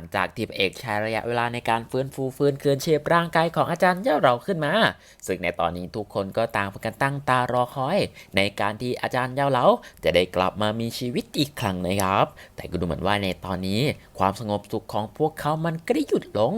งจากที่พระเอกใช้ระยะเวลาในการฟื้นฟูฟื้นคืนชีพร่างกายของอาจารย์เย่าเราขึ้นมา ซึ่งในตอนนี้ทุกคนก็ต่างพากันตั้งตารอคอย ในการที่อาจารย์เย่าเราจะได้กลับมามีชีวิตอีกครั้งนะครับ แต่ก็ดูเหมือนว่าในตอนนี้ความสงบสุขของพวกเขามันก็ได้หยุดลง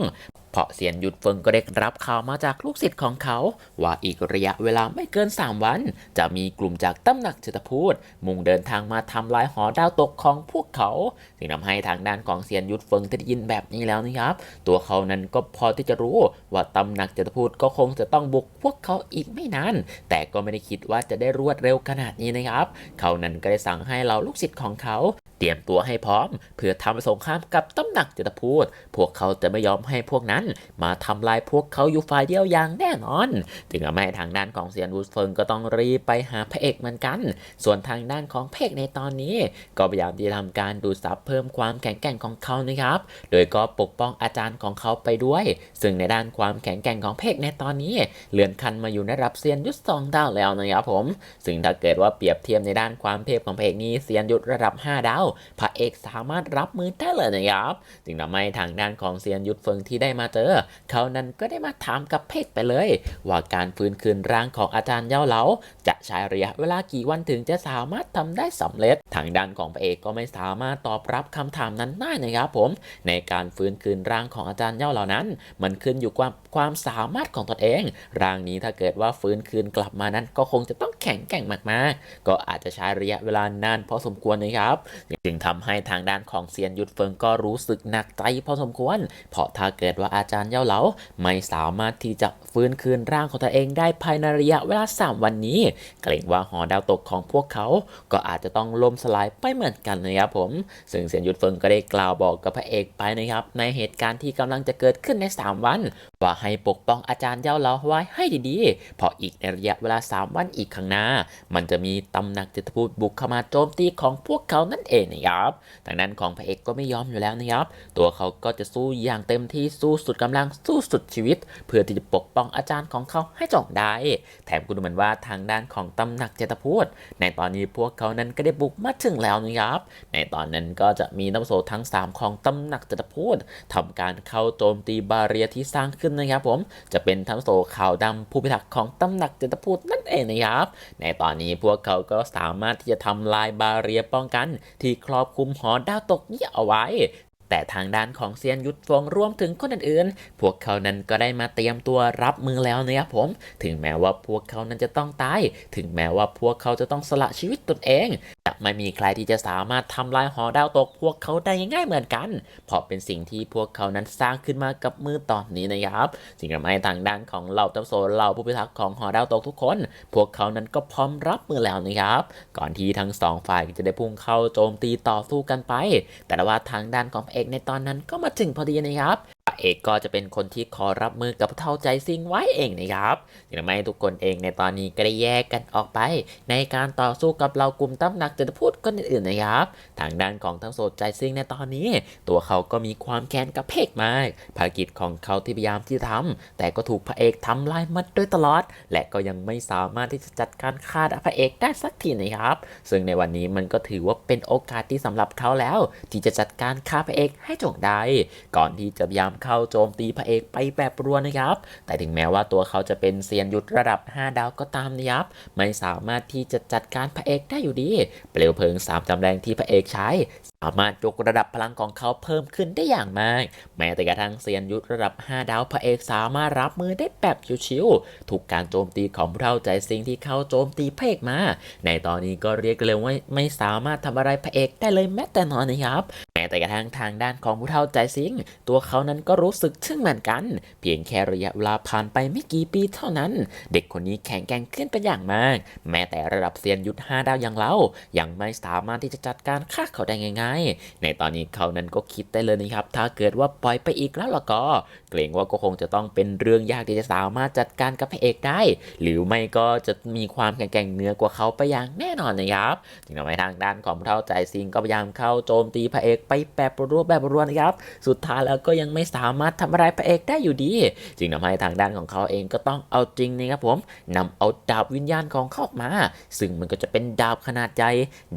เพราะเซียนหยุดเฟิงก็ได้รับข่าวมาจากลูกศิษย์ของเขา ว่าอีกระยะเวลาไม่เกิน 3 วัน จะมีกลุ่มจากตำหนักเจตพูด มุ่งเดินทางมาทำลายหอดาวตกของพวกเขาจึงทำให้ทางด้านของเซียนหยุดเฟิงได้ยินแบบนี้แล้วนะครับ ตัวเขานั้นก็พอที่จะรู้ว่าตำหนักเจตพูดก็คงจะต้องบุกพวกเขาอีกไม่นานแต่ก็ไม่ได้คิดว่าจะได้รวดเร็วขนาดนี้นะครับ เขานั้นก็ได้สั่งให้เราลูกศิษย์ของเขา ตรียมตัวให้พร้อม เพื่อทำสงครามกับตำหนักเจตพูด พวกเขาจะไม่ยอมให้พวกนั้น มาทำลายพวกเขาอยู่ฝ่ายเดียวอย่างแน่นอน ถึงทำให้ทางด้านของเซียนวูดเฟิงก็ต้องรีบไปหาพระเอกเหมือนกัน ส่วนทางด้านของพระเอกในตอนนี้ ก็พยายามที่จะทำการดูดซับเพิ่มความแข็งแกร่งของเขานะครับ โดยก็ปกป้องอาจารย์ของเขาไปด้วย ซึ่งในด้านความแข็งแกร่งของเอกในตอนนี้ เลื่อนขั้นมาอยู่ในระดับเซียนยุทธสองดาวแล้วนะครับผม ซึ่งถ้าเกิดว่าเปรียบเทียบในด้านความเทพของเอกนี้เซียนยุทธระดับ 5 ดาวพระเอกสามารถรับมือได้เลยนะครับจึงทำให้ทางด้านของเซียนยุทธเฟิงที่ได้มาเจอ เขานั้นก็ได้มาถามกับเพกไปเลย ว่าการฟื้นคืนร่างของอาจารย์เย่าเหลาจะใช้ระยะเวลากี่วันถึงจะสามารถทำได้สำเร็จ ทางด้านของพระเอกก็ไม่สามารถตอบรับคำถามนั้นได้นะครับผม ในการฟื้นคืนร่างของอาจารย์เย่าเหล่านั้น มันขึ้นอยู่กับความสามารถของตนเอง ร่างนี้ถ้าเกิดว่าฟื้นคืนกลับมานั้น ก็คงจะต้องแข็งแกร่งมากๆ ก็อาจจะใช้ระยะเวลานานพอสมควรนะครับจึงทำให้ทางด้านของเซียนยุทธเฟิงก็รู้สึกหนักใจพอสมควร เพราะถ้าเกิดว่าอาจารย์เย่าเหลาไม่สามารถที่จะฟื้นคืนร่างของตัวเองได้ภายในระยะเวลา 3 วันนี้ เกรงว่าหอดาวตกของพวกเขา ก็อาจจะต้องล่มสลายไปเหมือนกันนะครับผม ซึ่งเซียนยุทธเฟิงก็ได้กล่าวบอกกับพระเอกไปนะครับในเหตุการณ์ที่กำลังจะเกิดขึ้นใน 3 วัน ว่าให้ปกป้องอาจารย์เย่าเหลาไว้ให้ดีๆ เพราะอีกในระยะเวลา 3 วันอีกข้างหน้า มันจะมีตำหนักจิตพูดบุกเข้ามาโจมตีของพวกเขานั่นเองนะครับทางด้นของพระเอกก็ไม่ยอมอยู่แล้วนะครับ ตัวเขาก็จะสู้อย่างเต็มที่สู้สุดกำลังสู้สุดชีวิต เพื่อที่จะปกป้องอาจารย์ของเขาให้จงได้ แถมคุณดูเหมือนว่าทางด้านของตำหนักเจตพูด ในตอนนี้พวกเขานั้นก็ได้บุกมาถึงแล้วนะครับ ในตอนนั้นก็จะมีนักโสทั้ง 3 ของตำหนักเจตพูดทำการเข้าโจมตีบาเรียที่สร้างขึ้นนะครับผมจะเป็นทั้งโสขาวดำผู้พิทักษ์ของตำหนักเจตพูดนั่นเองนะครับ ในตอนนี้พวกเขาก็สามารถที่จะทำลายบาเรียป้องกัน ที่ครอบคลุมหอดาวตกนี้เอาไว้แต่ทางด้านของเซียนยุทธฟงรวมถึงคนอื่นๆ พวกเขานั้นก็ได้มาเตรียมตัวรับมือแล้วนะครับผม ถึงแม้ว่าพวกเขานั้นจะต้องตาย ถึงแม้ว่าพวกเขาจะต้องสละชีวิตตนเองจะไม่มีใครที่จะสามารถทำลายหอดาวตกพวกเขาได้ง่ายๆเหมือนกัน เพราะเป็นสิ่งที่พวกเขานั้นสร้างขึ้นมากับมือตอนนี้นะครับจึงทำให้ทางด้านของเหล่าตำโซเหล่าผู้พิทักษ์ของหอดาวตกทุกคน พวกเขานั้นก็พร้อมรับมือแล้วนะครับ ก่อนที่ทั้งสองฝ่ายจะได้พุ่งเข้าโจมตีต่อสู้กันไป แต่ว่าทางด้านของเอกในตอนนั้นก็มาถึงพอดีนะครับเอกก็จะเป็นคนที่ขอรับมือกับเท่าใจซิงไว้เองนะครับถึงทำให้ทุกคนเองในตอนนี้ก็ได้แยกกันออกไป ในการต่อสู้กับเรากลุ่มตำหนักจะพูดคนอื่นๆนะครับ ทางด้านของทั้งโสดใจซิงในตอนนี้ ตัวเขาก็มีความแค้นกับเพกมาก ภารกิจของเขาที่พยายามที่จะทำแต่ก็ถูกพระเอกทำลายมัดโดยตลอด และก็ยังไม่สามารถที่จะจัดการฆ่าพระเอกได้สักทีนะครับ ซึ่งในวันนี้มันก็ถือว่าเป็นโอกาสที่สำหรับเขาแล้ว ที่จะจัดการฆ่าพระเอกให้จงได้ ก่อนที่จะพยายามเข้าโจมตีพระเอกไปแบบรัวนะครับ แต่ถึงแม้ว่าตัวเขาจะเป็นเซียนยุทธระดับ 5 ดาวก็ตามนะครับ ไม่สามารถที่จะจัดการพระเอกได้อยู่ดี เปลวเพลิงสามจำแรงที่พระเอกใช้ สามารถยกระดับพลังของเขาเพิ่มขึ้นได้อย่างมาก แม้แต่กระทั่งเซียนยุทธระดับ 5 ดาวพระเอกสามารถรับมือได้แบบชิวๆถูกการโจมตีของผู้เท่าใจซิงที่เข้าโจมตีพระเอกมา ในตอนนี้ก็เรียกเลยว่าไม่สามารถทำอะไรพระเอกได้เลยแม้แต่น้อยนะครับ แม้แต่กระทั่งทางด้านของผู้เท่าใจซิงตัวเขานั้นก็รู้สึกทึ่งเหมือนกัน เพียงแค่ระยะเวลาผ่านไปไม่กี่ปีเท่านั้น เด็กคนนี้แข็งแกร่งขึ้นเป็นอย่างมาก แม้แต่ระดับเซียนยุทธห้าดาวอย่างเรา ยังไม่สามารถที่จะจัดการฆ่าเขาได้ง่าย ๆ ในตอนนี้เขานั้นก็คิดได้เลยนะครับ ถ้าเกิดว่าปล่อยไปอีกแล้วล่ะก็ เกรงว่าก็คงจะต้องเป็นเรื่องยากที่จะสามารถจัดการกับพระเอกได้ หรือไม่ก็จะมีความแข็งแกร่งเหนือกว่าเขาไปอย่างแน่นอนนะครับจึงทำให้ทางด้านของเท่าใจซิงก็พยายามเข้าโจมตีพระเอกไปไปแบบรัวแบบรัวนะครับ สุดท้ายแล้วก็ยังไม่สามารถทำอะไรพระเอกได้อยู่ดี จึงทำให้ทางด้านของเขาเองก็ต้องเอาจริงนะครับผมนำเอาดาบวิญญาณของเขาออกมา ซึ่งมันก็จะเป็นดาบขนาดใหญ่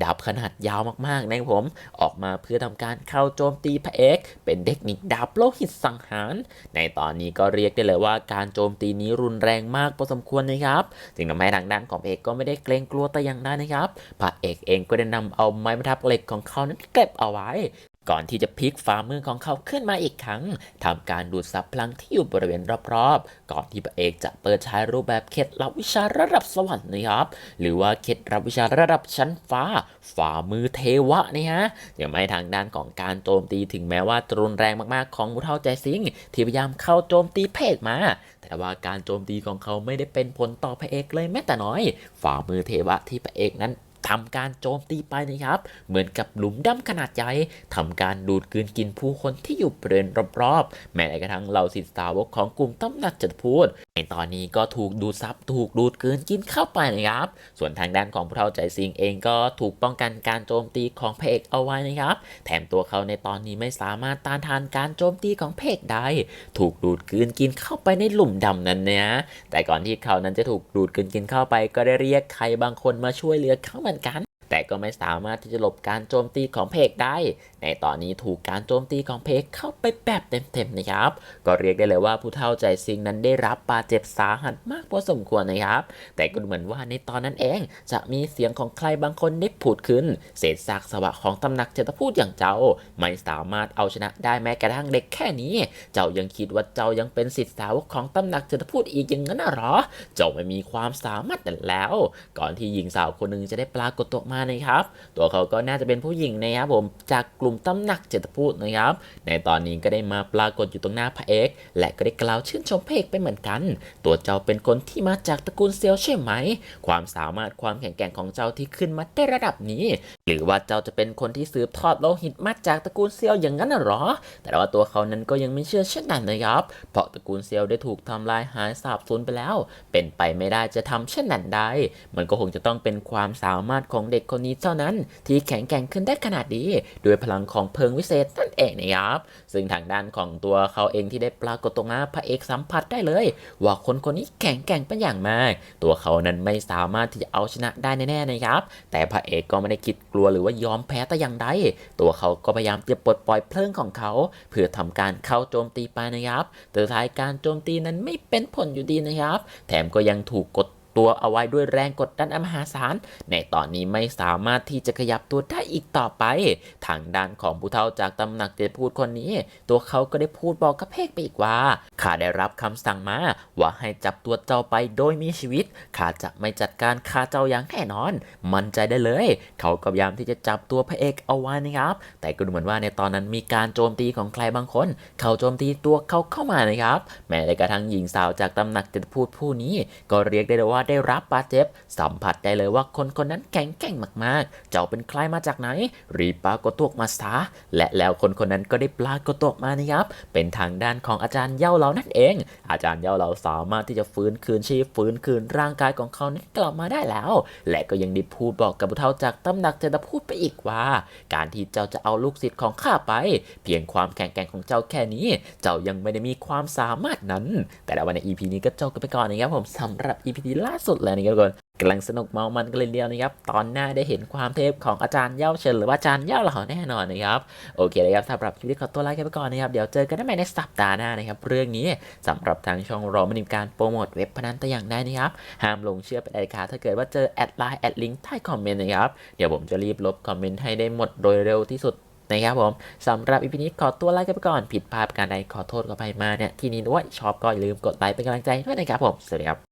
ดาบขนาดยาวมากๆนะครับผมออกมาเพื่อทำการเข้าโจมตีพระเอก เป็นเทคนิคดาบโลหิตสังหาร ในตอนนี้ก็เรียกได้เลยว่าการโจมตีนี้รุนแรงมากพอสมควรนะครับจึงทำให้ทางด้านของพระเอกก็ไม่ได้เกรงกลัวแต่อย่างใดนะครับพระเอกเองก็ได้นำเอาไม้บรรทัดเหล็กของเขานั้นเก็บเอาไว้ ก่อนที่จะพลิกฝ่ามือของเขาขึ้นมาอีกครั้งทำการดูดซับพลังที่อยู่บริเวณรอบๆ ก่อนที่พระเอกจะเปิดใช้รูปแบบเคล็ดลับวิชาระดับสวรรค์นะครับ หรือว่าเคล็ดลับวิชาระดับชั้นฟ้า ฝ่ามือเทวะนะฮะยังไม่ทางด้านของการโจมตีถึงแม้ว่าจะรุนแรงมากๆของมุเท่าใจซิงที่พยายามเข้าโจมตีเอกมา แต่ว่าการโจมตีของเขาไม่ได้เป็นผลต่อพระเอกเลยแม้แต่น้อย ฝ่ามือเทวะที่พระเอกนั้น ทำการโจมตีไปนะครับ เหมือนกับหลุมดำขนาดใหญ่ทำการดูดกลืนกินผู้คนที่อยู่บริเวณรอบๆ แม้กระทั่งเหล่าศิษย์สาวกของกลุ่มตำหนักจัดพูดในตอนนี้ก็ถูกดูดซับถูกดูดกลืนกินเข้าไปนะครับ ส่วนทางด้านของผู้เฒ่าใจซิงเองก็ถูกป้องกันการโจมตีของพระเอกเอาไว้นะครับ แถมตัวเขาในตอนนี้ไม่สามารถต้านทานการโจมตีของพระเอกได้ ถูกดูดกลืนกินเข้าไปในหลุมดำนั้นนะแต่ก่อนที่เขานั้นจะถูกดูดกลืนกินเข้าไป ก็ได้เรียกใครบางคนมาช่วยเหลือเขามาเหมือนกัน แต่ก็ไม่สามารถที่จะหลบการโจมตีของเพกได้ ในตอนนี้ถูกการโจมตีของเพกเข้าไปแบบเต็มๆนะครับ ก็เรียกได้เลยว่าผู้เฒ่าใจซิงนั้นได้รับบาดเจ็บสาหัสมากพอสมควรนะครับ แต่ก็เหมือนว่าในตอนนั้นเอง จะมีเสียงของใครบางคนได้ผุดขึ้น เศษซากสวะของตำหนักเจตพูดอย่างเจ้า ไม่สามารถเอาชนะได้แม้กระทั่งเด็กแค่นี้ เจ้ายังคิดว่าเจ้ายังเป็นศิษย์สาวกของตำหนักเจตพูดอีกอย่างนั้นหรอ เจ้าไม่มีความสามารถแล้ว ก่อนที่หญิงสาวคนหนึ่งจะได้ปรากฏตัวมานะครับ ตัวเขาก็น่าจะเป็นผู้หญิงนะครับผมจากกลุ่มตำหนักเจตพูดนะครับ ในตอนนี้ก็ได้มาปรากฏอยู่ตรงหน้าพระเอกและก็ได้กล่าวชื่นชมพระเอกไปเหมือนกัน ตัวเจ้าเป็นคนที่มาจากตระกูลเซียวใช่ไหม ความสามารถความแข็งแกร่งของเจ้าที่ขึ้นมาได้ระดับนี้ หรือว่าเจ้าจะเป็นคนที่สืบทอดโลหิตมาจากตระกูลเซียวอย่างนั้นหรอ แต่ว่าตัวเขานั้นก็ยังไม่เชื่อเช่นนั้นนะครับ เพราะตระกูลเซียวได้ถูกทำลายหายสาบสูญไปแล้ว เป็นไปไม่ได้จะทำเช่นนั้นได้ มันก็คงจะต้องเป็นความสามารถของเด็กคนนี้เท่านั้น ที่แข็งแกร่งขึ้นได้ขนาดนี้ด้วยพลังของเพลิงวิเศษนั่นเองนะครับซึ่งทางด้านของตัวเขาเองที่ได้ปรากฏตรงหน้าพระเอกสัมผัสได้เลย ว่าคนคนนี้แข็งแกร่งเป็นอย่างมาก ตัวเขานั้นไม่สามารถที่จะเอาชนะได้แน่ๆนะครับ แต่พระเอกก็ไม่ได้คิดกลัวหรือว่ายอมแพ้แต่อย่างใดตัวเขาก็พยายามจะปลดปล่อยเพลิงของเขา เพื่อทำการเข้าโจมตีไปนะครับแต่ท้ายการโจมตีนั้นไม่เป็นผลอยู่ดีนะครับ แถมก็ยังถูกกด ตัวเอาไว้ด้วยแรงกดดันอมหาศาล ในตอนนี้ไม่สามารถที่จะขยับตัวได้อีกต่อไป ทางด้านของผู้เฒ่าจากตำหนักเจดพูดคนนี้ ตัวเขาก็ได้พูดบอกกับเพกไปอีกว่า ข้าได้รับคำสั่งมาว่าให้จับตัวเจ้าไปโดยมีชีวิต ข้าจะไม่จัดการฆ่าเจ้าอย่างแน่นอน มั่นใจได้เลย เขาก็พยายามที่จะจับตัวพระเอกเอาไว้นะครับ แต่ก็ดูเหมือนว่าในตอนนั้นมีการโจมตีของใครบางคน เขาโจมตีตัวเขาเข้ามานะครับ แม้แต่กระทั่งหญิงสาวจากตำหนักเจดพูดผู้นี้ ก็เรียกได้ว่าได้รับบาดเจ็บ สัมผัสได้เลยว่าคนคนนั้นแข็งแกร่งมากๆ เจ้าเป็นใครมาจากไหน รีบปรากฏตัวกมาซะและแล้วคนคนนั้นก็ได้ปรากฏตัวกมานะครับ เป็นทางด้านของอาจารย์เย่าเหลานั่นเอง อาจารย์เย่าเหลาสามารถที่จะฟื้นคืนชีพฟื้นคืนร่างกายของเขานั้นกลับมาได้แล้ว และก็ยังได้พูดบอกกับผู้เฒ่าจากตำหนักเจตพูดไปอีกว่า การที่เจ้าจะเอาลูกศิษย์ของข้าไป เพียงความแข็งแกร่งของเจ้าแค่นี้ เจ้ายังไม่ได้มีความสามารถนั้น แต่ในวันใน EP นี้ก็จบกันไปก่อนนะครับผมสำหรับ EP ที่ล่าสุดเลยนะครับทุกคนกำลังสนุกเมามันกันเลยเดียวนะครับ ตอนหน้าได้เห็นความเทพของอาจารย์เย่าเฉินหรือว่าอาจารย์เย่าเหล่าแน่นอนนะครับ โอเคเลยครับสำหรับคลิปนี้ขอตัวลาไปก่อนนะครับ เดี๋ยวเจอกันได้ใหม่ในสัปดาห์หน้านะครับ เรื่องนี้สำหรับทางช่องรอไม่มีการโปรโมทเว็บพนันแต่อย่างใดนะครับ ห้ามลงเชื่อเป็นอันขาดถ้าเกิดว่าเจอแอดไลน์แอดลิงก์ใต้คอมเมนต์นะครับ เดี๋ยวผมจะรีบลบคอมเมนต์ให้ได้หมดโดยเร็วที่สุดนะครับผมสำหรับอีพีนี้ขอตัวลาไปก่อนผิดพลาดการใดขอโทษขออภัยมาเนี่ยที่นี้ด้วยชอบก็อย่าลืมกดไลค์เป็นกำลังใจด้วยนะครับผมสวัสดีครับ